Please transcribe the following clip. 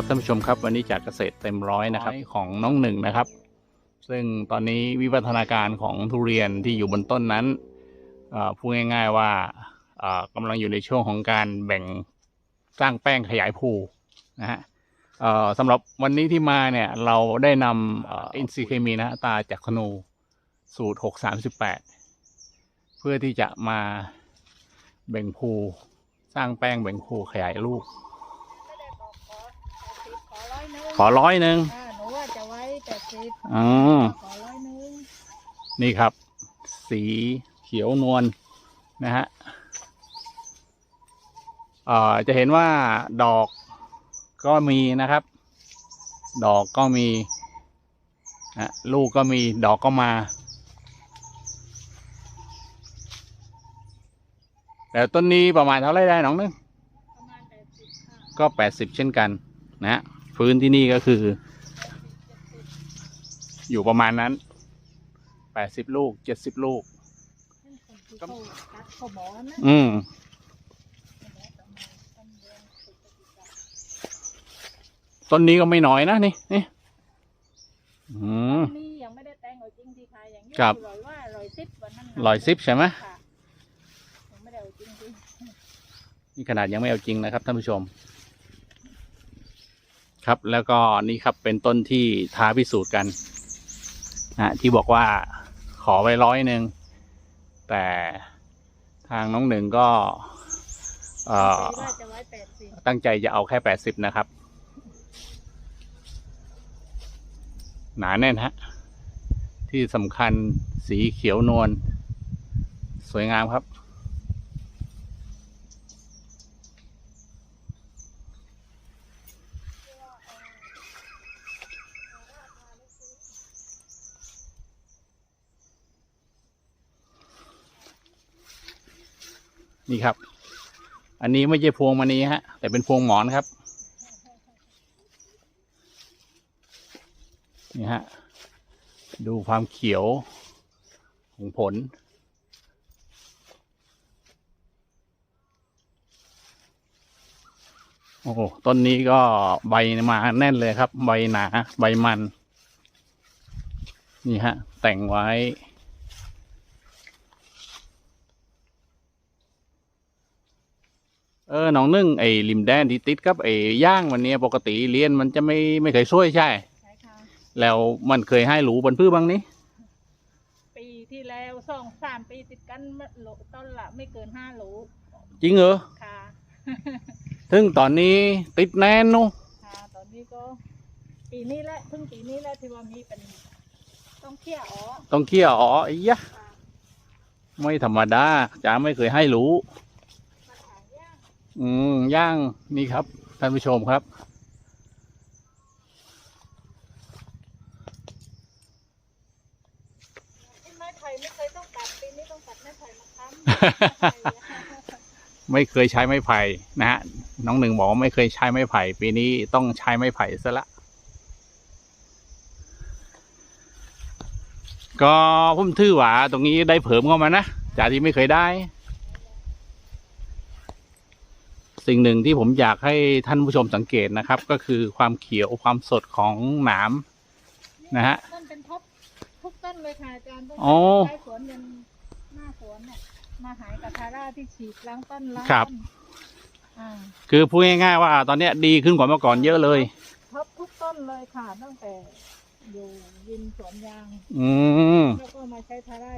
านผู้ชมครับวันนี้จากเกษตรเต็มร้อยนะครับของน้องหนึ่งนะครับ ซึ่งตอนนี้วิวัฒนาการของทุเรียนที่อยู่บนต้นนั้นเอ่อพูดง่าย ๆว่าเอ่อกำลังอยู่ในช่วงของการแบ่งสร้างแป้งขยายภูนะฮะเอ่อสำหรับวันนี้ที่มาเนี่ยเราได้นำเอินซีเคมีนะฮะตาจากคนูสูตร 638 เพื่อที่จะมาแบ่งภูสร้างแป้งแบ่งภูขยายลูก ไม่ได้บอกขอแปดสิบขอ ร้อยหนึงขอร้อยหนึ่งอ่าหนูว่าจะไว้แปดสิบอ๋อ ขอร้อยหนึงนี่ครับ สีเขียวนวลนะฮะเอ่อจะเห็นว่าดอกก็มีนะครับ ดอกก็มีนะลูกก็มีดอกก็มา แต่ต้นนี้ประมาณเท่าไรได้น้องนึงประมาณแปดสิบค่ะ ก็แปดสิบเช่นกันนะฮะ พื้นที่นี่ก็คือ อยู่ประมาณนั้นแปดสิบลูกเจ็ดสิบลูกให้คนที่เขาตัดเขาบอกนะอืมต้นนี้ก็ไม่น้อยนะนี่นี่อืมนี่ยังไม่ได้แต่งเอาจริงที่ขายอย่างนี้ครับลอยว่าลอยซิปวันนั้นน่ะร้อยสิบใช่ไหมค่ะยังไม่ได้เอาจริงที่นี่ขนาดยังไม่เอาจริงนะครับท่านผู้ชม ครับ แล้วก็นี่ครับเป็นต้นที่ท้าพิสูจน์กันนะที่บอกว่าขอไว้ร้อยหนึ่งแต่ทางน้องหนึ่งก็เอ่อว่าจะไว้แปดสิบตั้งใจจะเอาแค่แปดสิบนะครับ หนาแน่นฮะ ที่สำคัญสีเขียวนวลสวยงามครับ นี่ครับ อันนี้ไม่ใช่พวงมณีฮะ แต่เป็นพวงหมอนครับ นี่ฮะ ดูความเขียวของผล โอ้ต้นนี้ก็ใบมาแน่นเลยครับ ใบหนา ใบมัน นี่ฮะ แต่งไว้ เออน้องนึ่งไอ้ริมแดนที่ติดกับไอ้ย่างวันเนี้ยปกติเรียนมันจะไม่ไม่เคยช่วยใช่ ใช่ค่ะ แล้วมันเคยให้หรูบนพื้นบ้างนี้ ปีที่แล้วสองสามปีติดกันโหลต้นละไม่เกินห้าโหลจริงเหรอค่ะ ถึงตอนนี้ติดแน่นนูค่ะ ตอนนี้ก็ ปีนี้แหละเพิ่งปีนี้แหละที่ว่ามีเป็นต้องเที่ยวอ๋อต้องเคี่ยวอ๋อไอ้ยะค่ะไม่ธรรมดาจ๋าไม่เคยให้หรูมาขายย่าง อืมย่างนี่ครับท่านผู้ชมครับไอ้ไม้ไผ่ไม่เคยต้องตัดปีนี้ต้องตัดไม้ไผ่มาค้ำไม่เคยใช้ไม้ไผ่นะฮะน้องหนึ่งบอกว่าไม่เคยใช้ไม้ไผ่ปีนี้ต้องใช้ไม้ไผ่ซะละ ก็ผมถือว่าตรงนี้ได้เผิมเข้ามานะจากที่ไม่เคยได้ สิ่งหนึ่งที่ผมอยากให้ท่านผู้ชมสังเกตนะครับ ก็คือความเขียวความสดของหนามนะฮะ ต้นเป็นท็อปทุกต้นเลยค่ะอาจารย์ต้นโอ้ใช้สวนยันหน้าสวนเนี่ยมาหายกับทาร่าที่ฉีดล้างต้นล้างครับต้นอ่าคือพูดง่ายๆว่าตอนเนี้ยดีขึ้นกว่าเมื่อก่อนเยอะเลยท็อปทุกต้นเลยค่ะตั้งแต่อยู่ยินสวนยางอืม แล้วก็มาใช้ทาร่า